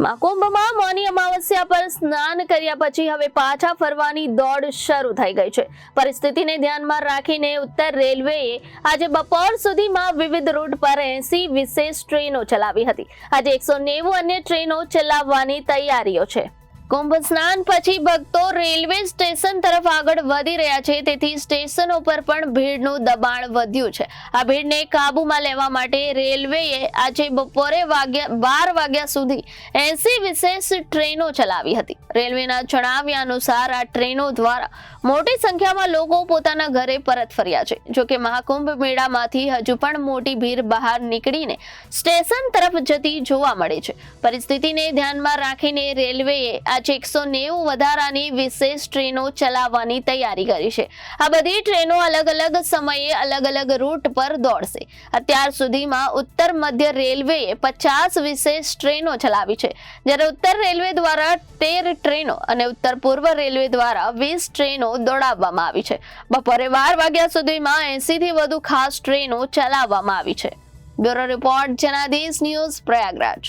મહાકુંભમાં મૌની અમાવસ્યા પર સ્નાન કર્યા પછી હવે પાછા ફરવાની દોડ શરૂ થઈ ગઈ છે. પરિસ્થિતિને ધ્યાનમાં રાખીને ઉત્તર રેલવેએ આજે બપોર સુધીમાં વિવિધ રૂટ પર એસી વિશેષ ટ્રેનો ચલાવી હતી. આજે એકસો નેવું અન્ય ટ્રેનો ચલાવવાની તૈયારીઓ છે. કુંભ સ્નાન પછી ભક્તો રેલવે સ્ટેશન તરફ આગળ વધી રહ્યા છે. તેથી સ્ટેશનો પર પણ ભીડનું દબાણ વધ્યું છે. આ ભીડને કાબૂમાં લેવા માટે રેલવેએ આજે બપોરે વાગ્યા બાર વાગ્યા સુધી એસી વિશેષ ટ્રેનો ચલાવી હતી. રેલવેના જણાવ્યા અનુસાર આ ટ્રેનો દ્વારા મોટી સંખ્યામાં લોકો પોતાના ઘરે પરત ફર્યા છે. જો કે મહાકુંભ મેળામાંથી હજુ પણ મોટી ભીડ બહાર નીકળીને સ્ટેશન તરફ જતી જોવા મળે છે. પરિસ્થિતિને ધ્યાનમાં રાખીને રેલવેએ આજે એકસો નેવું વધારાની વિશેષ ટ્રેનો ચલાવવાની તૈયારી કરી છે. આ બધી ટ્રેનો અલગ અલગ સમયે અલગ અલગ રૂટ પર દોડશે. અત્યાર સુધીમાં ઉત્તર મધ્ય રેલવેએ પચાસ વિશેષ ટ્રેનો ચલાવી છે. જ્યારે ઉત્તર રેલવે દ્વારા તેર ટ્રેનો અને ઉત્તર પૂર્વ રેલવે દ્વારા વીસ ટ્રેનો દોડાવવામાં આવી છે. બપોરે બાર વાગ્યા સુધીમાં એંસીથી વધુ ખાસ ટ્રેનો ચલાવવામાં આવી છે. Bureau report Janadesh news Prayagraj.